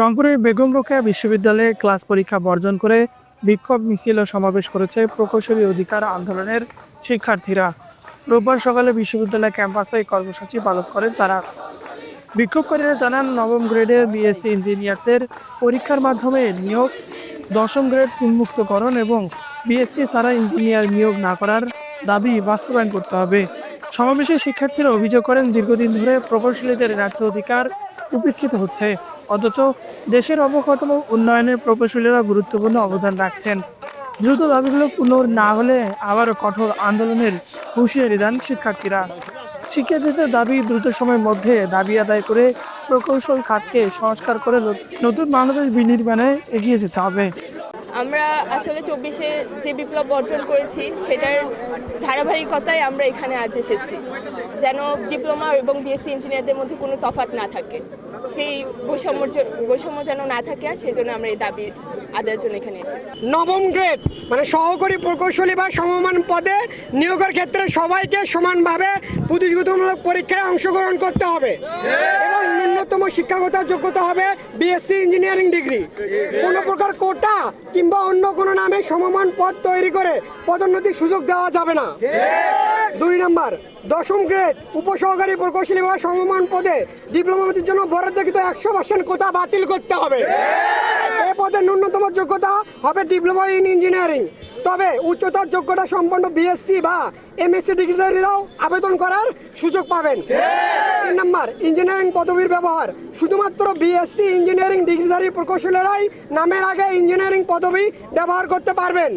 রংপুরের বেগম রোকেয়া বিশ্ববিদ্যালয়ে ক্লাস পরীক্ষা বর্জন করে বিক্ষোভ মিছিল ও সমাবেশ করেছে প্রকৌশলী অধিকার আন্দোলনের শিক্ষার্থীরা। রোববার সকালে বিশ্ববিদ্যালয় ক্যাম্পাসে এই কর্মসূচি পালন করেন তারা। বিক্ষোভকারীরা জানান, নবম গ্রেডে বিএসসি ইঞ্জিনিয়ারদের পরীক্ষার মাধ্যমে নিয়োগ, দশম গ্রেড উন্মুক্তকরণ এবং বিএসসি ছাড়া ইঞ্জিনিয়ার নিয়োগ না করার দাবি বাস্তবায়ন করতে হবে। সমাবেশে শিক্ষার্থীরা অভিযোগ করেন, দীর্ঘদিন ধরে প্রকৌশলীদের রাজ্য অধিকার উপেক্ষিত হচ্ছে। অথচ দেশের অবকাঠামো উন্নয়নের প্রকৌশলীরা গুরুত্বপূর্ণ অবদান রাখছেন। দ্রুত দাবিগুলো পূর্ণ না হলে আবার কঠোর আন্দোলনের হুঁশিয়ারি দেন শিক্ষার্থীরা। শিক্ষার্থীদের দাবি দ্রুত সময়ের মধ্যে দাবি আদায় করে প্রকৌশল খাতকে সংস্কার করে নত- নতুন বাংলাদেশ বিনির্মাণে এগিয়ে যেতে হবে। আমরা আসলে চব্বিশে যে বিপ্লব অর্জন করেছি, সেটার ধারাবাহিকতায় আমরা এখানে আজ এসেছি। যেন ডিপ্লোমা এবং বিএসসি ইঞ্জিনিয়ারদের মধ্যে কোনো তফাৎ না থাকে। সেই বৈষম্য বৈষম্য যেন না থাকে আর সেই জন্য আমরা এই দাবি আদায়ের জন্য এখানে এসেছি। নবম গ্রেড মানে সহকারী প্রকৌশলী বা সমমান পদে নিয়োগের ক্ষেত্রে সবাইকে সমানভাবে প্রতিযোগিতামূলক পরীক্ষায় অংশগ্রহণ করতে হবে। এবং ন্যূনতম শিক্ষাগত যোগ্যতা হবে বিএসসি ইঞ্জিনিয়ারিং ডিগ্রি কোনো প্রকার কোটা কিংবা অন্য কোনো নামে সমমান পদ তৈরি করে পদোন্নতির সুযোগ দেওয়া যাবে না। দুই দশম গ্রেড উপসহকারী প্রকৌশলী বা সমমান পদে ডিপ্লোমাতির জন্য বরাদ্দকৃত একশো পার্সেন্ট কোটা বাতিল করতে হবে। এ পদের ন্যূনতম যোগ্যতা হবে ডিপ্লোমা ইন ইঞ্জিনিয়ারিং। তবে উচ্চতর যোগ্যতা সম্পন্ন বিএসসি বা এমএসসি ডিগ্রিধারীরাও আবেদন করার সুযোগ পাবেন। তিন নম্বর ইঞ্জিনিয়ারিং পদবীর ব্যবহার। শুধুমাত্র বিএসসি ইঞ্জিনিয়ারিং ডিগ্রিধারী প্রকৌশলীরাই নামের আগে ইঞ্জিনিয়ারিং পদবি ব্যবহার করতে পারবেন।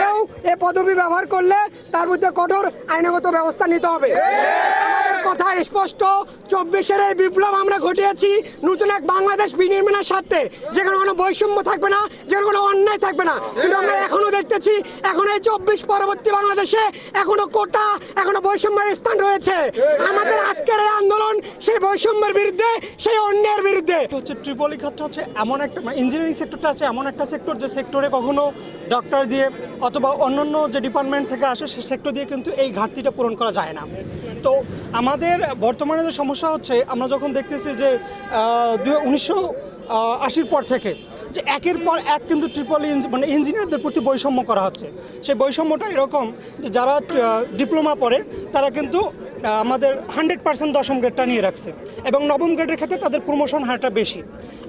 কেউ এ পদবি ব্যবহার করলে তার মধ্যে কঠোর আইনগত ব্যবস্থা নিতে হবে। কথা স্পষ্ট। চব্বিশের এই বিপ্লব আমরা ঘটিয়েছি নতুন এক বাংলাদেশ বিনির্মাণের স্বার্থে। যেখানে কোনো বৈষম্য থাকবে না, যেখানে কোনো অন্যায় থাকবে না। কিন্তু আমরা এখনও দেখতেছি, এখন এই চব্বিশ পরবর্তী বাংলাদেশে এখনও কোটা, এখনও বৈষম্যের স্থান রয়েছে। আমাদের আজকের এই আন্দোলন সেই বৈষম্যের বিরুদ্ধে, সেই অন্যের বিরুদ্ধে। হচ্ছে ট্রিপলি খাতটা হচ্ছে এমন একটা ইঞ্জিনিয়ারিং সেক্টরটা আছে এমন একটা সেক্টর যে সেক্টরে কখনো ডক্টর দিয়ে অথবা অন্যান্য যে ডিপার্টমেন্ট থেকে আসে সেই সেক্টর দিয়ে কিন্তু এই ঘাটতিটা পূরণ করা যায় না। তো আমাদের বর্তমানে যে সমস্যা হচ্ছে, আমরা যখন দেখতেছি যে উনিশশো আশির পর থেকে যে একের পর এক কিন্তু ট্রিপল ইঞ্জ মানে ইঞ্জিনিয়ারদের প্রতি বৈষম্য করা হচ্ছে। সেই বৈষম্যটা এরকম যে যারা ডিপ্লোমা পড়ে, তারা কিন্তু আমাদের হান্ড্রেড পার্সেন্ট দশম গ্রেডটা নিয়ে রাখছে। এবং নবম গ্রেডের ক্ষেত্রে তাদের প্রমোশন হারটা বেশি।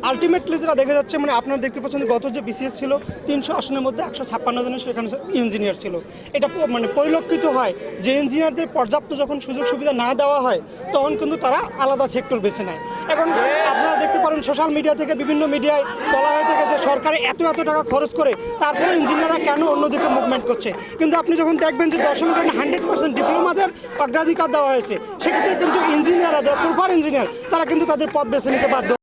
আলটিমেটলি যেটা দেখা যাচ্ছে মানে আপনার দেখতে পাচ্ছেন গত যে বিসিএস ছিল, তিনশো আসনের মধ্যে একশো ছাপ্পান্ন জনের সেখানে ইঞ্জিনিয়ার ছিল। এটা মানে পরিলক্ষিত হয় যে ইঞ্জিনিয়ারদের পর্যাপ্ত যখন সুযোগ সুবিধা না দেওয়া হয়, তখন কিন্তু তারা আলাদা সেক্টর বেছে নেয়। এখন আপনারা দেখতে পারেন সোশ্যাল মিডিয়া থেকে বিভিন্ন মিডিয়ায় বলা হয়ে থাকে যে সরকার এত এত টাকা খরচ করে তারপরে ইঞ্জিনিয়াররা কেন অন্যদিকে মুভমেন্ট করছে? কিন্তু আপনি যখন দেখবেন যে দশম গ্রেড হান্ড্রেড পার্সেন্ট ডিপ্লোমাদের অগ্রাধিকার দেওয়া হয়েছে। সেক্ষেত্রে কিন্তু ইঞ্জিনিয়াররা যারা প্রপার ইঞ্জিনিয়ার তারা কিন্তু তাদের পথ বেছে নিতে বাধ্য